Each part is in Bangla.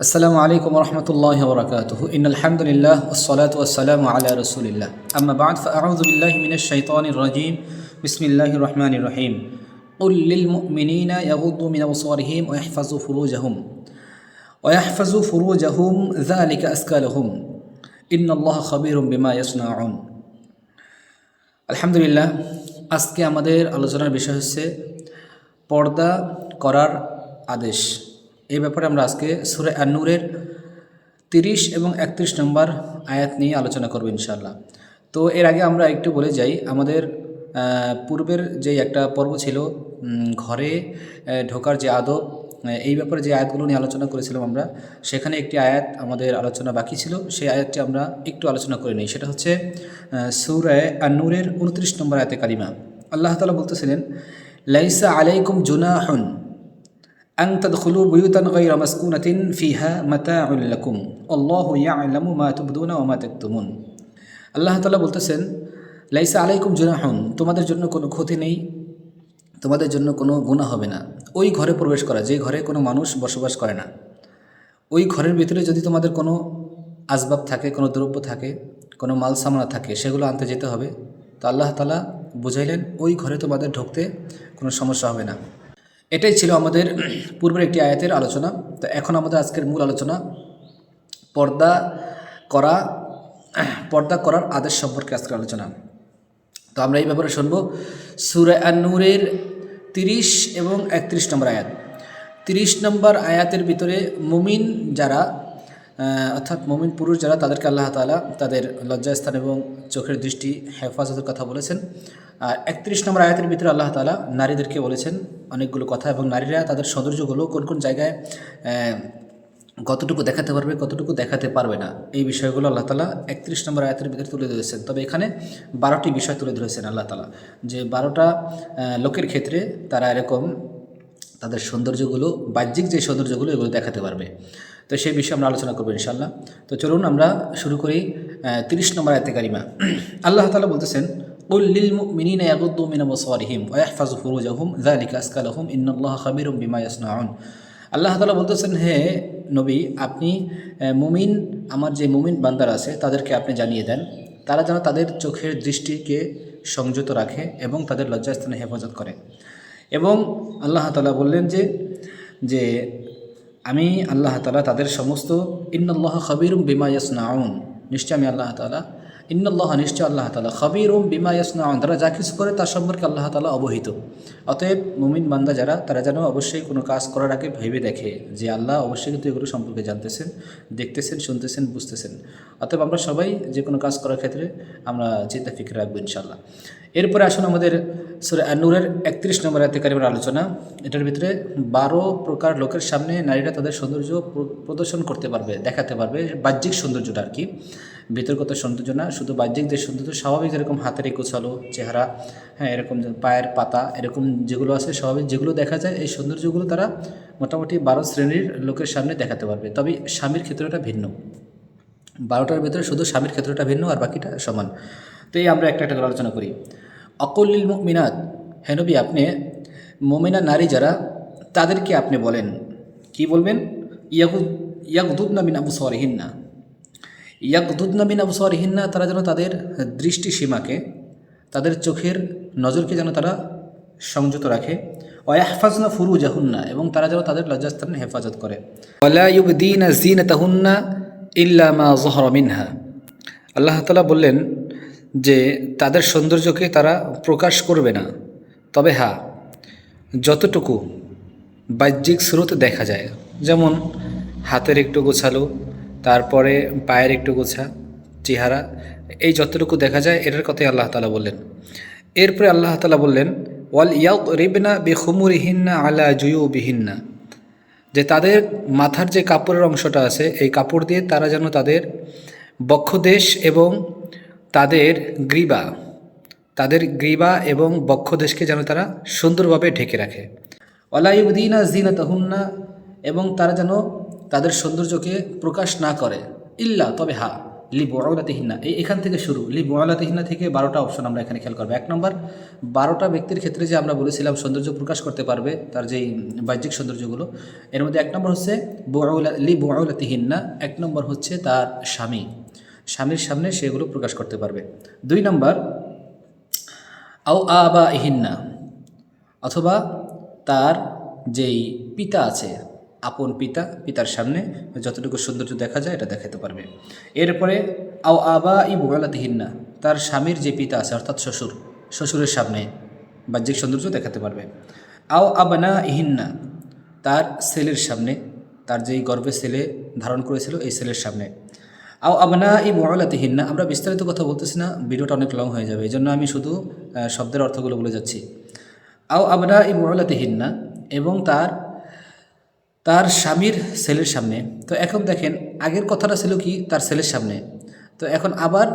السلام عليكم ورحمة الله وبركاته إن الحمد لله والصلاة والسلام على رسول الله أما بعد فأعوذ بالله من الشيطان الرجيم بسم الله الرحمن الرحيم قل للمؤمنين يغضوا من أبصارهم ويحفظوا فروجهم ويحفظوا فروجهم ذلك أزكى لهم إن الله خبير بما يصنعون আলহামদুলিল্লাহ আজকে আমাদের আলোচনার বিষয় হচ্ছে পর্দা করার আদেশ এই ব্যাপারে আমরা আজকে সুরে আন্নুরের তিরিশ এবং একত্রিশ নম্বর আয়াত নিয়ে আলোচনা করব ইনশাল্লাহ তো এর আগে আমরা একটু বলে যাই, আমাদের পূর্বের যে একটা পর্ব ছিল ঘরে ঢোকার যে আদব এই ব্যাপারে যে আয়াতগুলো নিয়ে আলোচনা করেছিলাম আমরা, সেখানে একটি আয়াত আমাদের আলোচনা বাকি ছিল, সেই আয়াতটি আমরা একটু আলোচনা করে নিই। সেটা হচ্ছে সুরায় আন্নুরের উনত্রিশ নম্বর আয়াতে কারিমা আল্লাহ তালা বলতেছিলেন, লাইসা আলাইকুম জুনাহুন আং তদখুলু বুয়ুতান গাইরা মাসকুনাতিন ফিহা মাতাউল লাকুম আল্লাহু ইয়ালামু মা তুবদুনা ওয়া মা তাকতুমুন আল্লাহ তাআলা বলতেছেন, লাইসা আলাইকুম জুনাহুন, তোমাদের জন্য কোনো ক্ষতি নেই, তোমাদের জন্য কোনো গুণা হবে না। ওই ঘরে প্রবেশ করা, যে ঘরে কোনো মানুষ বসবাস করে না। ওই ঘরের ভিতরে যদি তোমাদের কোনো আসবাব থাকে, কোনো দ্রব্য থাকে, কোনো মাল সামলা থাকে, সেগুলো আনতে যেতে হবে, তো আল্লাহ তালা বুঝাইলেন, ওই ঘরে তোমাদের ঢুকতে কোনো সমস্যা হবে না। এটাই ছিল আমাদের পূর্বের একটি আয়াতের আলোচনা। তো এখন আমাদের আজকের মূল আলোচনা, পর্দা করা, পর্দা করার আদেশ সম্পর্কে আজকের আলোচনা। তো আমরা এই ব্যাপারে শুনব। সুরা নূরের তিরিশ এবং একত্রিশ নম্বর আয়াত। তিরিশ নম্বর আয়াতের ভিতরে মুমিন যারা অর্থাৎ মুমিন পুরুষ যারা, তাদেরকে আল্লাহ তাআলা তাদের লজ্জাস্থান এবং চোখের দৃষ্টি হেফাজতের কথা বলেছেন। আর একত্রিশ নম্বর আয়াতের ভিতরে আল্লাহ তাআলা নারীদেরকে বলেছেন অনেকগুলো কথা এবং নারীরা তাদের সৌন্দর্যগুলো কোন কোন জায়গায় কতটুকু দেখাতে পারবে, কতটুকু দেখাতে পারবে না, এই বিষয়গুলো আল্লাহ তালা একত্রিশ নম্বর আয়াতের ভিতরে তুলে ধরেছেন। তবে এখানে বারোটি বিষয় তুলে ধরেছেন আল্লাহ তালা যে বারোটা লোকের ক্ষেত্রে তারা এরকম তাদের সৌন্দর্যগুলো, বাহ্যিক যে সৌন্দর্যগুলো, এগুলো দেখাতে পারবে। তো সেই বিষয়ে আমরা আলোচনা করবো ইনশাল্লাহ তো চলুন আমরা শুরু করি তিরিশ নম্বর আয়তে কারিমা আল্লাহ তালা বলতেছেন قل للمؤمنين يغضوا من أبصارهم ويحفظوا فروجهم ذلك أزكى لهم إن الله خبير بما يصنعون আল্লাহ তালা বলতেছেন হে নবী আপনি আহ, মুমিন আমার যে মুমিন বান্দার আছে তাদেরকে আপনি জানিয়ে দেন তারা যেন তাদের চোখের দৃষ্টিকে সংযত রাখে এবং তাদের লজ্জাস্থানে হেফাজত করে এবং আল্লাহ তালা বললেন যে যে আমি আল্লাহ তালা তাদের সমস্ত ইন্নআল্লাহ খবিরুম বিমা ইয়াসনাউন। নিশ্চয় আমি আল্লাহ তালা ইন্নআল্লাহ নিশ্চয় আল্লাহ তালা খবিরুম বিমা ইয়াসনাউন, তারা যা কিছু করে তার সম্পর্কে আল্লাহ তালা অবহিত। অতএব মুমিন বান্দা যারা, তারা যেন অবশ্যই কোনো কাজ করার আগে ভেবে দেখে যে আল্লাহ অবশ্যই কিন্তু এগুলো সম্পর্কে জানতেছেন, দেখতেছেন, শুনতেছেন, বুঝতেছেন। অতএব আমরা সবাই যে কোনো কাজ করার ক্ষেত্রে আমরা চিন্তা, ফিক্র রাখব ইনশাল্লাহ এরপরে আসুন আমাদের সুরে নূরের একত্রিশ নম্বর আত্মিকারিমের আলোচনা। এটার ভিতরে বারো প্রকার লোকের সামনে নারীরা তাদের সৌন্দর্য প্র- প্রদর্শন করতে পারবে, দেখাতে পারবে, বাহ্যিক সৌন্দর্যটা আর কি। বিতর্কত সৌন্দর্য না, শুধু বাহ্যিক যে সৌন্দর্য, স্বাভাবিক যেরকম হাতের গোছালো চেহারা হ্যাঁ এরকম পায়ের পাতা, এরকম যেগুলো আছে, স্বাভাবিক যেগুলো দেখা যায়, এই সৌন্দর্যগুলো তারা মোটামুটি বারো শ্রেণির লোকের সামনে দেখাতে পারবে। তবে স্বামীর ক্ষেত্রটা ভিন্ন। বারোটার ভেতরে শুধু স্বামীর ক্ষেত্রটা ভিন্ন আর বাকিটা সমান। তো এই আমরা একটা একটা আলোচনা করি। অকল্লিল মিনাত হেনবি আপনি মোমিনা নারী যারা, তাদেরকে আপনি বলেন। কি বলবেন? ইয়াকু ইয়াকদুদনা মিন আবু সরহিন্না ইয়াকদুদনা মিন আবু সরহিন্না তারা যেন তাদের দৃষ্টি সীমাকে তাদের চোখের নজরকে যেন তারা সংযত রাখে। ওয়াহফাজনা ফুরু জাহুন্না এবং তারা যেন তাদের লজ্জাস্থানে হেফাজত করে। ওয়ালাইউদ্দিন জিন তাহুন্না ইল্লামা জহর মিনহা। আল্লাহ তালা বললেন যে, তাদের সৌন্দর্যকে তারা প্রকাশ করবে না। তবে হ্যাঁ যতটুকু বাহ্যিক স্রোত দেখা যায়, যেমন হাতের একটু গোছালো তারপরে পায়ের একটু গোছা, চেহারা, এই যতটুকু দেখা যায়, এটার কথাই আল্লাহ তালা বললেন। এরপরে আল্লাহ তালা বললেন, ওয়াল ইয়াক রিবনা বেখুমুরিহিন্না আলা জুয়ুবিহিন্না। যে তাদের মাথার যে কাপড়ের অংশটা আছে, এই কাপড় দিয়ে তারা যেন তাদের বক্ষদেশ এবং তাদের গ্রীবা তাদের গ্রীবা এবং বক্ষদেশকে যেন তারা সুন্দরভাবে ঢেকে রাখে। অলাইউদ্দিনা জিনা তাহুন্না এবং তারা যেন তাদের সৌন্দর্যকে প্রকাশ না করে। ইল্লা, তবে হা লি বোয়ালাতিহিনা এই এখান থেকে শুরু। লি বোয়ালাতিহিনা থেকে বারোটা অপশন আমরা এখানে খেয়াল করব। এক নম্বর, বারোটা ব্যক্তির ক্ষেত্রে যে আমরা বলেছিলাম সৌন্দর্য প্রকাশ করতে পারবে, তার যেই বাহ্যিক সৌন্দর্যগুলো, এর মধ্যে এক নম্বর হচ্ছে বোয়াউলা লি বোয়ালাতিহিনা এক নম্বর হচ্ছে তার স্বামী। স্বামীর সামনে সেগুলো প্রকাশ করতে পারবে। দুই নম্বর, আও আবা ইহিন্না অথবা তার যেই পিতা আছে আপন পিতা, পিতার সামনে যতটুকু সৌন্দর্য দেখা যায় এটা দেখাতে পারবে। এরপরে, আও আবা ই বোগালাতিহিন্না তার স্বামীর যে পিতা আছে, অর্থাৎ শ্বশুর, শ্বশুরের সামনে বাহ্যিক সৌন্দর্য দেখাতে পারবে। আও আবানা ইহিন্না তার ছেলের সামনে, তার যেই গর্ভে ছেলে ধারণ করেছিল, এই ছেলের সামনে। আও আবনা এই মহলাতিহীনা আমরা বিস্তারিত কথা বলতেছি না, ভিডিওটা অনেক লং হয়ে যাবে এই জন্য আমি শুধু শব্দের অর্থগুলো বলে যাচ্ছি। আও আবনা এই মহলাতিহীনা এবং তার তার স্বামীর ছেলের সামনে। তো এখন দেখেন, আগের কথাটা ছিল কি? তার ছেলের সামনে। তো এখন আবার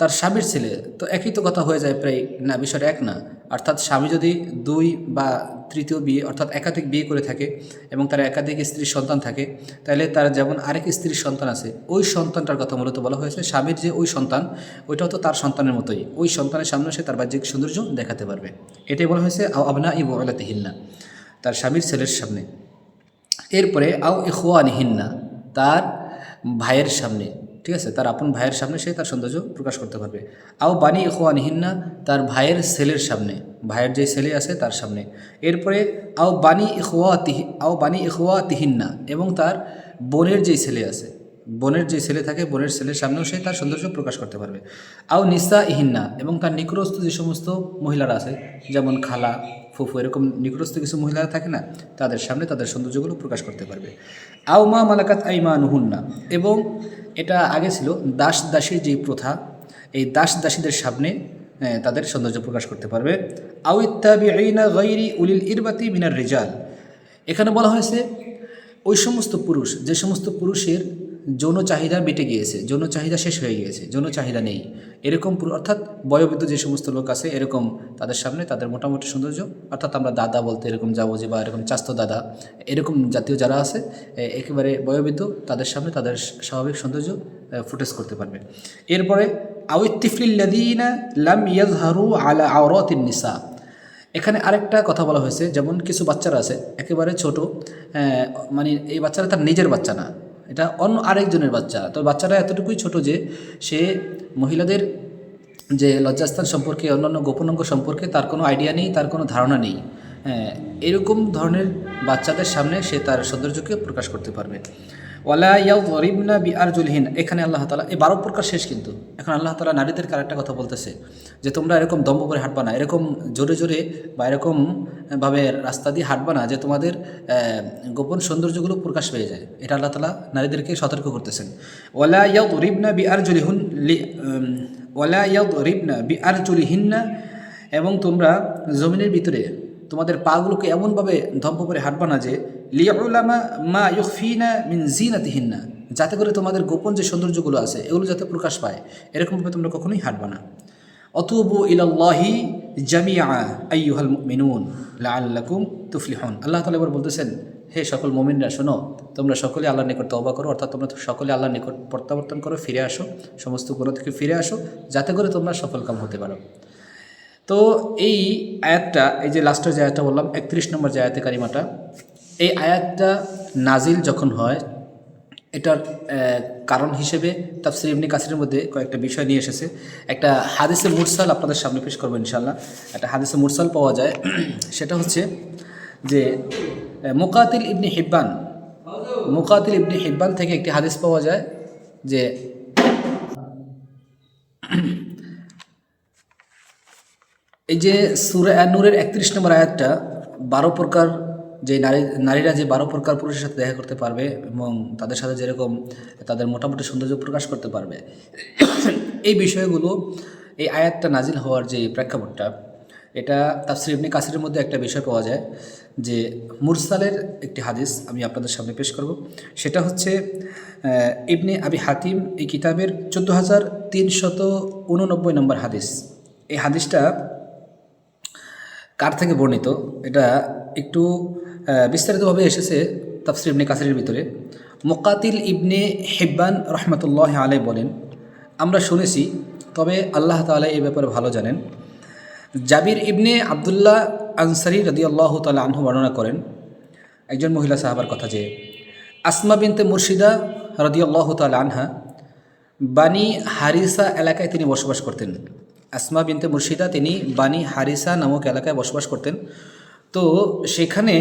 তার স্বামীর ছেলে। তো একই তো কথা হয়ে যায় প্রায়, না, বিষয়টা এক না। অর্থাৎ স্বামী যদি দুই বা তৃতীয় বিয়ে, অর্থাৎ একাধিক বিয়ে করে থাকে এবং তার একাধিক স্ত্রীর সন্তান থাকে, তাহলে তার যেমন আরেক স্ত্রীর সন্তান আছে, ওই সন্তানটার কথা মূলত বলা হয়েছে। স্বামীর যে ওই সন্তান, ওইটাও তো তার সন্তানের মতোই। ওই সন্তানের সামনে সে তার বাহ্যিক সৌন্দর্য দেখাতে পারবে। এটাই বলা হয়েছে আবনা ই বলাতিহিন্না তার স্বামীর ছেলের সামনে। এরপরে আও ইখওয়ানিহিন্না, তার ভাইয়ের সামনে, ঠিক আছে? তার আপন ভাইয়ের সামনে সে তার সৌন্দর্য প্রকাশ করতে পারবে। আও বানি ইখওয়ানিহিন্না, তার ভাইয়ের ছেলের সামনে, ভাইয়ের যে ছেলে আছে তার সামনে। এরপরে আও বানি ইখওয়াতিহি, আও বানি ইখওয়াতিহিন্না এবং তার বোনের যেই ছেলে আছে, বোনের যে ছেলে থাকে, বোনের ছেলের সামনেও সে তার সৌন্দর্য প্রকাশ করতে পারবে। আও নিসা ইহিন্না এবং তার নিকটস্থ যে সমস্ত মহিলারা আছে, যেমন খালা ফুফু, এরকম নিকটস্থ কিছু মহিলারা থাকে না, তাদের সামনে তাদের সৌন্দর্যগুলো প্রকাশ করতে পারবে। আও মা মালাকাত আইমা নুহুন্না এবং এটা আগে ছিল দাস দাসীর যে প্রথা, এই দাস দাসীদের সামনে তাদের সৌন্দর্য প্রকাশ করতে পারবে। আও ইত্তাবিঈনা গায়রি উলিল ইরবাতি মিনার রেজাল, এখানে বলা হয়েছে, ওই সমস্ত পুরুষ, যে সমস্ত পুরুষের যৌন চাহিদা বেটে গিয়েছে, যৌন চাহিদা শেষ হয়ে গিয়েছে, যৌন চাহিদা নেই। এরকম অর্থাৎ বয়োবৃদ্ধ যে সমস্ত লোক আছে, এরকম তাদের সামনে তাদের মোটামুটি সৌন্দর্য, অর্থাৎ আমরা দাদা বলতে এরকম যাব যে বা এরকম চাস্ত দাদা, এরকম জাতীয় যারা আছে একেবারে বয়োবৃদ্ধ, তাদের সামনে তাদের স্বাভাবিক সৌন্দর্য ফুটেজ করতে পারবে। এরপরে লাম আলা নিসা। এখানে আরেকটা কথা বলা হয়েছে, যেমন কিছু বাচ্চারা আছে, একেবারে ছোট মানে এই বাচ্চারা তার নিজের বাচ্চা না। এটা অন্য আরেকজনের বাচ্চা। তো বাচ্চাটা এতটুকুই ছোট যে সে মহিলাদের যে লজ্জাস্থান সম্পর্কে অন্যান্য গোপন অঙ্গ সম্পর্কে তার কোনো আইডিয়া নেই তার কোনো ধারণা নেই। হ্যাঁ, এরকম ধরনের বাচ্চাদের সামনে সে তার সৌন্দর্যকে প্রকাশ করতে পারবে। ওয়ালা বি আরজুলহীন এখানে আল্লাহ তালা এই বারো প্রকার শেষ কিন্তু। এখন আল্লাহ তালা নারীদেরকে আরেকটা কথা বলতেছে? যে তোমরা এরকম দম্ভ করে হাঁটবা না, এরকম জোরে জোরে বা এরকম ভাবে রাস্তা দিয়ে হাঁটবা না যে তোমাদের গোপন সৌন্দর্যগুলো প্রকাশ পেয়ে যায়। এটা আল্লাহ তালা নারীদেরকে সতর্ক করতেছেন। ওয়ালা ইয়াউ গরিবনা বি আরজুলিহুন ওয়ালা ইয়াউ গরিবনা বি আরজুলিহিন্না এবং তোমরা জমিনের ভিতরে তোমাদের পাগুলোকে এমনভাবে ধম্প করে হাঁটবা না যে লিয়াউলামা মা ইউফিনা মিন জিনাতিহিন্না যাতে করে তোমাদের গোপন যে সৌন্দর্যগুলো আছে, এগুলো যাতে প্রকাশ পায়। এরকমভাবে তোমরা কখনোই হাঁটবা না। অতুবু ইলাল্লাহি জামিয়া আইয়ুহাল মুমিনুন লাআল্লাকুম তুফলিহুন। আল্লাহ তাআলা এবার বলতেছেন, হে সকল মুমিনরা, শোনো, তোমরা সকলে আল্লাহর নিকট তওবা করো, অর্থাৎ তোমরা সকলে আল্লাহর নিকট প্রত্যাবর্তন করো, ফিরে আসো, সমস্ত গুণ থেকে ফিরে আসো, যাতে করে তোমরা সফলকাম হতে পারো। তো এই আয়াতটা, এই যে লাস্টের যে আয়াতটা বললাম, একত্রিশ নম্বর যে আয়াতে কারিমাটা, এই আয়াতটা নাজিল যখন হয়, এটার কারণ হিসেবে তাফসির ইবনে কাসিরের মধ্যে কয়েকটা বিষয় নিয়ে এসেছে। একটা হাদিসে মুরসাল আপনাদের সামনে পেশ করব ইনশাল্লাহ একটা হাদিসে মুরসাল পাওয়া যায়, সেটা হচ্ছে যে মুকাতিল ইবনে হিব্বান, মুকাতিল ইবনে হিব্বান থেকে একটি হাদিস পাওয়া যায় যে এই যে সুরে নূরের একত্রিশ নম্বর আয়াতটা, বারো প্রকার যে নারী, নারীরা যে বারো প্রকার পুরুষের সাথে দেখা করতে পারবে এবং তাদের সাথে যেরকম তাদের মোটামুটি সৌন্দর্য প্রকাশ করতে পারবে, এই বিষয়গুলো, এই আয়াতটা নাজিল হওয়ার যে প্রেক্ষাপটটা, এটা তাফসির ইবনে কাসিরের মধ্যে একটা বিষয় পাওয়া যায় যে মুরসালের একটি হাদিস আমি আপনাদের সামনে পেশ করব। সেটা হচ্ছে ইবনে আবি হাতিম এই কিতাবের চোদ্দ হাজার তিনশত উননব্বই নম্বর হাদিস। এই হাদিসটা কার থেকে বর্ণিত? এটা একটু বিস্তারিতভাবে এসেছে তাফসির ইবনে কাসিরের ভিতরে। মোকাতিল ইবনে হিব্বান রহমতুল্লাহ আলাই বলেন, আমরা শুনেছি, তবে আল্লাহ তাআলা এই ব্যাপারে ভালো জানেন। জাবির ইবনে আবদুল্লাহ আনসারি রদি আল্লাহ তালা আনহু বর্ণনা করেন, একজন মহিলা সাহাবার কথা যে, আসমা বিনতে মুর্শিদা রদি আল্লাহ তালা আনহা, বানি হারিসা এলাকায় তিনি বসবাস করতেন। আসমা বিনতে মুর্শিদা তিনি বানি হারিসা নামক এলাকায় বসবাস করতেন। তো সেখানে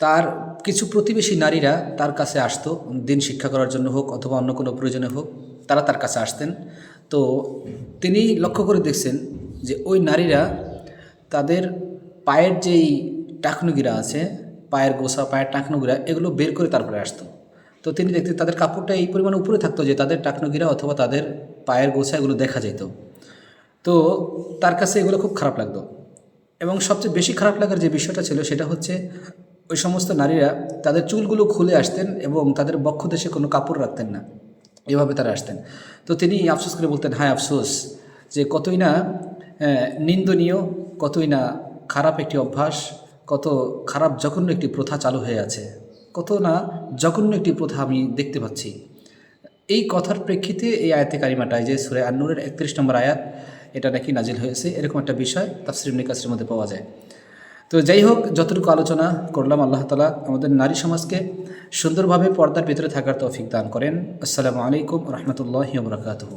তার কিছু প্রতিবেশী নারীরা তার কাছে আসতো, দিন শিক্ষা করার জন্য হোক অথবা অন্য কোনো প্রয়োজনে হোক, তারা তার কাছে আসতেন। তো তিনি লক্ষ্য করে দেখছেন যে ওই নারীরা তাদের পায়ের যেই টাকনুগিরা আছে, পায়ের গোসা, পায়ের টাকনুগিরা, এগুলো বের করে তারপরে আসতো। তো তিনি দেখতেন তাদের কাপড়টা এই পরিমাণে উপরে থাকতো যে তাদের টাকনুগিরা অথবা তাদের পায়ের গোসা এগুলো দেখা যেত। তো তার কাছে এগুলো খুব খারাপ লাগতো। এবং সবচেয়ে বেশি খারাপ লাগার যে বিষয়টা ছিল সেটা হচ্ছে ওই সমস্ত নারীরা তাদের চুলগুলো খুলে আসতেন এবং তাদের বক্ষ দেশে কোনো কাপড় রাখতেন না। এভাবে তারা আসতেন। তো তিনি আফসোস করে বলতেন হ্যাঁ আফসোস যে কতই না নিন্দনীয়, কতই না খারাপ একটি অভ্যাস, কত খারাপ জঘন্য একটি প্রথা চালু হয়ে আছে, কত না জঘন্য একটি প্রথা আমি দেখতে পাচ্ছি। এই কথার প্রেক্ষিতে এই আয়াতে কারিমাটায় যে সুরে আন্নুরের একত্রিশ নম্বর আয়াত এটা নাকি নাজিল হয়েছে, এরকম একটা বিষয় তাফসির নিকাশের মধ্যে পাওয়া যায়। তো যাই হোক, যতটুকু আলোচনা করলাম, আল্লাহ তালা আমাদের নারী সমাজকে সুন্দরভাবে পর্দার ভিতরে থাকার তৌফিক দান করেন। আসসালামু আলাইকুম রহমতুল্লাহ বরকাতহ।